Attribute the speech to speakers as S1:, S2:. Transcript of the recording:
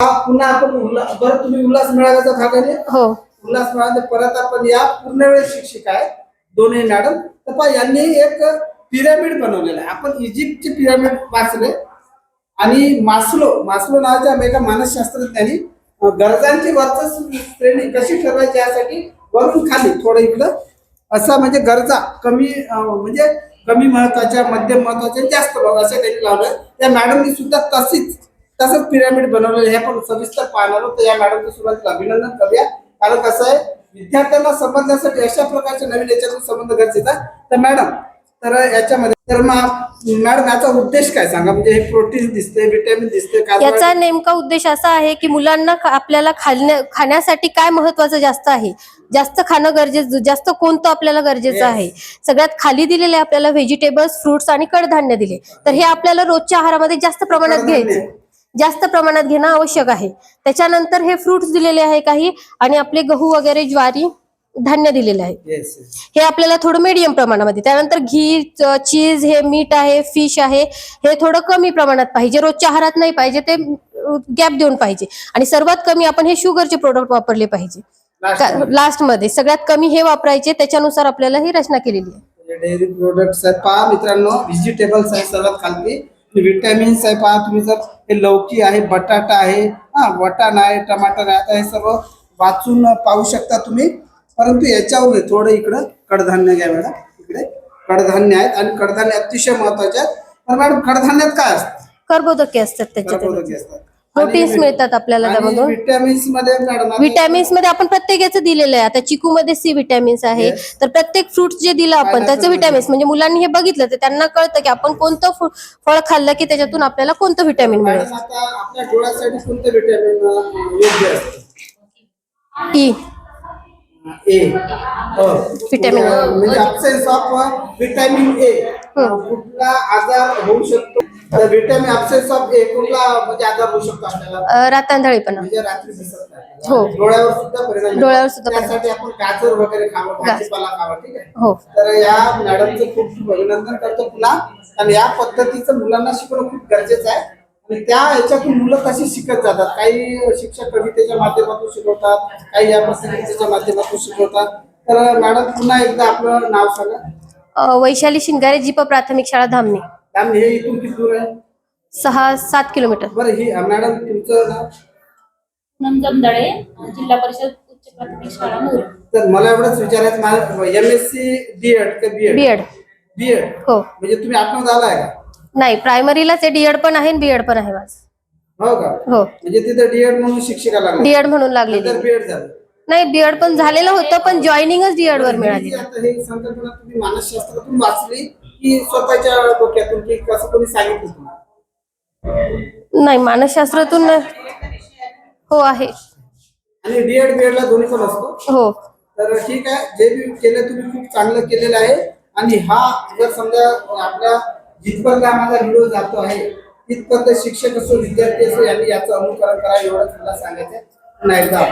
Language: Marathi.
S1: पुन्हा आपण बरं तुम्ही उल्हास मेळाव्याचा भाग आहे?
S2: हो.
S1: उल्हास मेळाव्यात परत आपण या पूर्ण वेळ शिक्षिका आहेत दोन्ही मॅडम. तर पहा यांनी एक पिरामिड बनवलेला आहे. आपण इजिप्तचे पिरामिड वाचले. आणि मास्लो मास्लो नावाच्या एका मानसशास्त्रज्ञानी गरजांची वर्चस्व श्रेणी कशी ठरवायची यासाठी वरून खाली थोडं इकडं. असं म्हणजे गरजा कमी म्हणजे कमी महत्त्वाच्या मध्यम महत्त्वाच्या जास्त अशा त्यांनी लावलं त्या मॅडमनी सुद्धा तशीच तसंच पिरामिड बनवलेलं हे आपण सविस्तर पाहणार तर या मॅडमचं सुरुवातीला अभिनंदन करूया. कारण कसं आहे विद्यार्थ्यांना समजण्यासाठी अशा प्रकारच्या नवीन याच्यातून संबंध गरजेचा. तर मॅडम तर याच्यामध्ये तर मॅडम याचा उद्देश काय सांगा? म्हणजे हे प्रोटीन दिसते विटॅमिन दिसते
S2: याचा नेमका उद्देश असा आहे की मुलांना आपल्याला खाल्ल्या खाण्यासाठी काय महत्वाचं जास्त आहे? जास्त खाणं गरजेचं जास्त कोणतं आपल्याला गरजेचं. आहे? सगळ्यात खाली दिलेले आपल्याला व्हेजिटेबल्स फ्रुट्स आणि कडधान्य दिले. तर हे आपल्याला रोजच्या आहारामध्ये जास्त प्रमाणात. घ्यायचे. जास्त प्रमाणात घेणं आवश्यक आहे. त्याच्यानंतर हे फ्रुट्स दिलेले आहे काही आणि आपले गहू वगैरे ज्वारी धान्य दिलेले आहे. हे आपल्याला थोडं मीडियम प्रमाणामध्ये त्यानंतर घी चीज हे मीठ आहे फिश आहे हे थोडं कमी प्रमाणात पाहिजे. रोजच्या आहारात नाही पाहिजे ते गॅप देऊन पाहिजे. आणि सर्वात कमी आपण हे शुगरचे प्रोडक्ट वापरले पाहिजे. लास्टमध्ये. सगळ्यात कमी हे वापरायचे त्याच्यानुसार आपल्याला ही रचना केलेली आहे.
S1: डेअरी प्रोडक्ट्स आहेत पहा मित्रांनो व्हेजिटेबल्स आहे सर्वात खालती. विटॅमिन्स आहे पहा तुम्ही जर हे लौकी आहे बटाटा आहे हा वटाणा आहे टमाटर आहे आता हे सर्व वाचून पाहू शकता तुम्ही. परंतु याच्यावर थोडं इकडं कडधान्य घ्या मॅडम. इकडे कडधान्य आहेत आणि कडधान्य अतिशय महत्त्वाचे आहेत. तर मॅडम कडधान्यात काय असतं?
S2: कर्बोदके असतात त्याच्यात.
S1: कर्बोदके असतात.
S2: प्रोटीन्स मिळतात आपल्याला त्यामधून.
S1: विटॅमिन्समध्ये मॅडम
S2: विटॅमिन्समध्ये आपण प्रत्येकाचं दिलेलं आहे. आता चिकू मध्ये सी विटॅमिन्स आहे. तर प्रत्येक फ्रुट जे दिलं आपण त्याचं विटॅमिन्स म्हणजे मुलांनी हे बघितलं तर त्यांना कळतं की आपण कोणतं फळ खाल्लं की त्याच्यातून आपल्याला कोणतं विटॅमिन मिळेल?
S1: आपल्या डोळ्यासाठी कोणतं विटॅमिन योग्य असतं?
S2: E
S1: A
S2: Vitamin. A.
S1: म्हणजे अब्सेन्स ऑफ विटॅमिन ए कुठला आजार होऊ शकतो. विटॅमिन अब्सेन्स ऑफ ए कुठला म्हणजे आजार होऊ शकतो आपल्याला?
S2: रातांधळीपणा
S1: म्हणजे रात्री दिसत नाही.
S2: हो.
S1: डोळ्यावर सुद्धा परिणाम.
S2: डोळ्यावर सुद्धा परिणाम.
S1: त्यासाठी आपण गाजर वगैरे खावं भाजीपाला खावा ठीक आहे?
S2: हो.
S1: तर या मॅडमचं खूप खूप अभिनंदन करतो पुन्हा आणि या पद्धतीचं मुलांना शिकवणं खूप गरजेचं आहे. आणि त्या याच्यातून मुलं कशी शिकत जातात? काही शिक्षक कवितेच्या माध्यमातून शिकवतात काही या पद्धतीच्या माध्यमातून शिकवतात. तर मॅडम पुन्हा एकदा आपलं नाव सांगा.
S2: अ, वैशाली शिंगारे जीप प्राथमिक शाळा धामणे.
S1: मॅम हे इथून किती दूर आहे?
S2: सहा सात किलोमीटर.
S1: बरं ही मॅडम तुमचं नाव?
S3: पूनम जमदळे जिल्हा परिषद उच्च प्राथमिक शाळा मोर.
S1: तर मला एवढंच विचारायचं M S C D Ed का B Ed
S2: B Ed
S1: B Ed
S2: हो.
S1: म्हणजे तुम्ही आतमध्ये आलाय का?
S2: नाही प्रायमरीलाच डीएड पण आहे बीएड पण आहे माझ
S1: हो का?
S2: हो.
S1: म्हणजे तिथे डीएड म्हणून शिक्षिका लागली.
S2: डीएड म्हणून लागलेली.
S1: नंतर बीएड झालं.
S2: नाही बीएड पण झालेलं होतं पण जॉईनिंगच डीएड वर
S1: ही
S2: मिळाली.
S1: जी आता हे संकल्पना तुम्ही मानसशास्त्रातून वाचली. की स्वतःच्या डोक्यातून की कसं कोणी सांगितलं तुम्हाला?
S2: नाही मानसशास्त्रातून हो आहे.
S1: आणि डीएड बीएड ला दोन्ही पण असतो?
S2: हो.
S1: तर ठीक आहे जे बी केलं तुम्ही खूप चांगलं केलेलं आहे. आणि हा जर समजा आपल्या जिथपर्यंत माझा व्हिडिओ जातो आहे तिथपर्यंत शिक्षक असो विद्यार्थी असो यांनी याचं अनुकरण करा एवढं मला सांगायचं एकदा